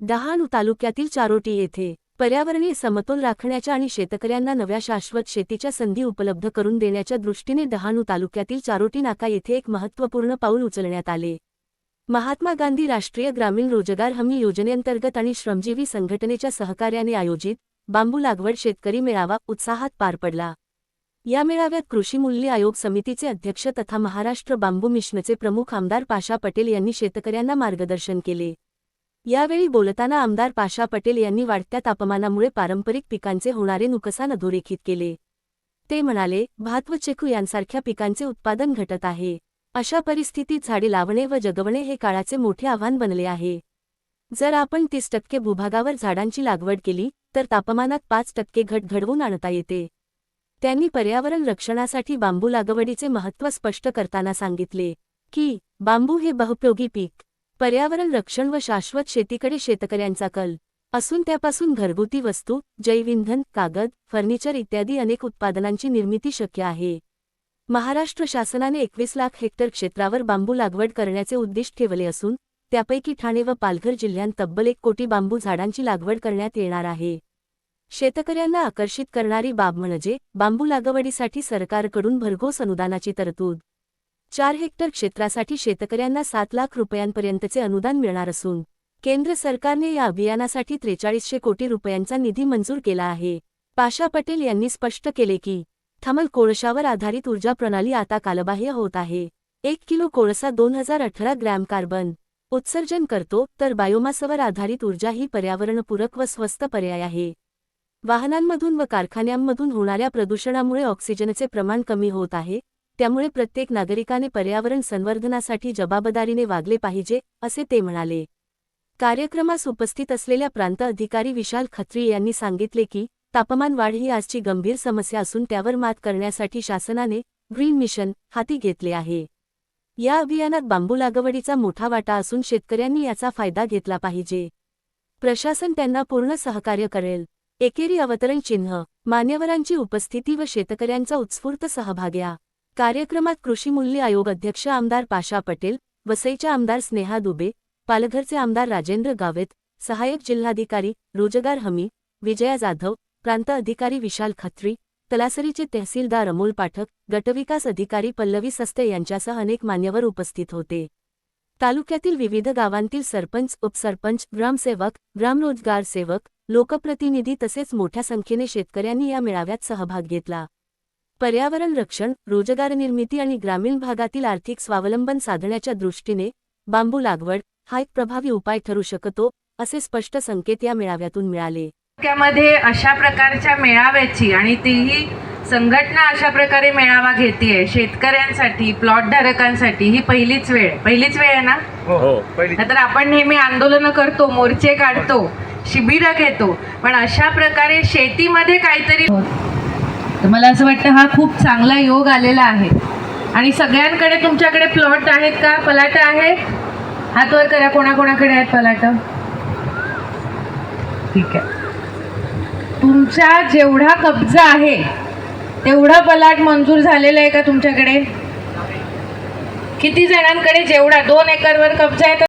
डहाणू तालुक्यातील चारोटी येथे पर्यावरणीय समतोल राखण्याच्या आणि शेतकऱ्यांना नव्या शाश्वत शेतीच्या संधी उपलब्ध करून देण्याच्या दृष्टीने डहाणू तालुक्यातील चारोटी नाका येथे एक महत्त्वपूर्ण पाऊल उचलण्यात आले. महात्मा गांधी राष्ट्रीय ग्रामीण रोजगार हमी योजनेअंतर्गत आणि श्रमजीवी संघटनेच्या सहकार्याने आयोजित बांबू लागवड शेतकरी मेळावा उत्साहात पार पडला. या मेळाव्यात कृषी मूल्य आयोग समितीचे अध्यक्ष तथा महाराष्ट्र बांबू मिशनचे प्रमुख आमदार पाशा पटेल यांनी शेतकऱ्यांना मार्गदर्शन केले. यावेळी बोलताना आमदार पाशा पटेल यांनी वाढत्या तापमानामुळे पारंपरिक पिकांचे होणारे नुकसान अधोरेखित केले. ते म्हणाले भात व चेकू यांसारख्या पिकांचे उत्पादन घटत आहे. अशा परिस्थितीत झाडे लावणे व जगवणे हे काळाचे मोठे आव्हान बनले आहे. जर आपण तीस टक्के भूभागावर झाडांची लागवड केली तर तापमानात पाच टक्के घट घडवून आणता येते. त्यांनी पर्यावरण रक्षणासाठी बांबू लागवडीचे महत्त्व स्पष्ट करताना सांगितले की बांबू हे बहुपयोगी पीक पर्यावरण रक्षण व शाश्वत शेतीकडे शेतकऱ्यांचा कल. असून त्यापासून घरगुती वस्तू जैवइंधन कागद फर्निचर इत्यादी अनेक उत्पादनांची निर्मिती शक्य आहे. महाराष्ट्र शासनाने एकवीस लाख हेक्टर क्षेत्रावर बांबू लागवड करण्याचे उद्दिष्ट ठेवले असून त्यापैकी ठाणे व पालघर जिल्ह्यात तब्बल एक कोटी बांबू झाडांची लागवड करण्यात येणार आहे. शेतकऱ्यांना आकर्षित करणारी बाब म्हणजे बांबू लागवडीसाठी सरकारकडून भरघोस अनुदानाची तरतूद. चार हेक्टर क्षेत्रासाठी शेतकऱ्यांना सात लाख रुपयांपर्यंतचे अनुदान मिळणार असून केंद्र सरकारने या अभियानासाठी त्रेचाळीसशे कोटी रुपयांचा निधी मंजूर केला आहे. पाशा पटेल यांनी स्पष्ट केले की थमल कोळशावर आधारित ऊर्जा प्रणाली आता कालबाह्य होत आहे. एक किलो कोळसा दोन हजार अठरा ग्रॅम कार्बन उत्सर्जन करतो तर बायोमासवर आधारित ऊर्जा ही पर्यावरणपूरक व स्वस्त पर्याय आहे. वाहनांमधून व कारखान्यांमधून होणाऱ्या प्रदूषणामुळे ऑक्सिजनचे प्रमाण कमी होत आहे त्यामुळे प्रत्येक नागरिकाने पर्यावरण संवर्धनासाठी जबाबदारीने वागले पाहिजे असे ते म्हणाले. कार्यक्रमास उपस्थित असलेल्या प्रांत अधिकारी विशाल खत्री यांनी सांगितले की तापमान वाढ ही आजची गंभीर समस्या असून त्यावर मात करण्यासाठी शासनाने ग्रीन मिशन हाती घेतले आहे. या अभियानात बांबू लागवडीचा मोठा वाटा असून शेतकऱ्यांनी याचा फायदा घेतला पाहिजे. प्रशासन त्यांना पूर्ण सहकार्य करेल. एकेरी अवतरण चिन्ह मान्यवरांची उपस्थिती व शेतकऱ्यांचा उत्स्फूर्त सहभाग या कार्यक्रमात कृषी मूल्य आयोग अध्यक्ष आमदार पाशा पटेल वसईच्या आमदार स्नेहा दुबे पालघरचे आमदार राजेंद्र गावेत सहाय्यक जिल्हाधिकारी रोजगार हमी विजया जाधव प्रांत अधिकारी विशाल खत्री तलासरीचे तहसीलदार अमोल पाठक गटविकास अधिकारी पल्लवी सस्ते यांच्यासह अनेक मान्यवर उपस्थित होते. तालुक्यातील विविध गावांतील सरपंच उपसरपंच ग्रामसेवक ग्रामरोजगार सेवक लोकप्रतिनिधी तसेच मोठ्या संख्येने शेतकऱ्यांनी या मेळाव्यात सहभाग घेतला. पर्यावरण रक्षण रोजगार निर्मिती आणि ग्रामीण भागातील आर्थिक स्वावलंबन साधण्याच्या दृष्टीने बांबू लागवड हा एक प्रभावी उपाय ठरू शकतो असे स्पष्ट संकेत या मेळाव्यातून मिळाले. तालुक्यामध्ये अशा प्रकारच्या मेळाव्याची आणि तीही संघटना अशा प्रकारे मेळावा घेते शेतकऱ्यांसाठी प्लॉट धारकांसाठी ही पहिलीच वेळ. पहिलीच वेळ आहे ना? हो पहिली. नाहीतर आपण नेहमी आंदोलनं करतो मोर्चे काढतो शिबिरं घेतो. पण अशा प्रकारे शेतीमध्ये काहीतरी तर मला असं वाटतं हा खूप चांगला योग आलेला आहे. आणि सगळ्यांकडे तुमच्याकडे प्लॉट आहेत का? पलाट आहेत हातवर करा कोणाकोणाकडे आहेत पलाट? ठीक आहे. तुमचा जेवढा कब्जा आहे तेवढा पलाट मंजूर झालेला आहे का तुमच्याकडे? किती जणांकडे जेवढा दोन एकरवर कब्जा आहे तर